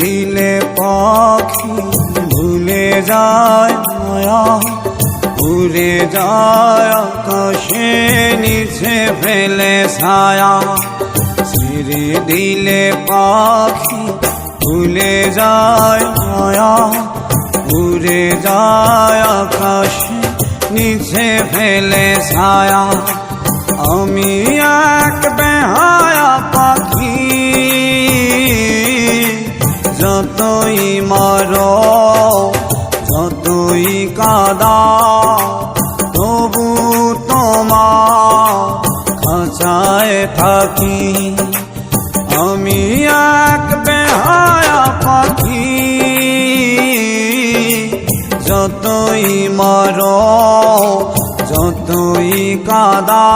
দিলে পাখি ভুলে যায় মায়া উড়ে যায় আকাশে নিচে ফেলে ছায়া। ছেড়ে দিলে পাখি ভুলে যায় মায়া উড়ে যায় আকাশে নিচে ফেলে ছায়া। যতই মার, যতই কাদা, তবু তোমার খাঁচায় থাকি। আমি এক বেহায়া পাখি। যতই মার, যতই কাদা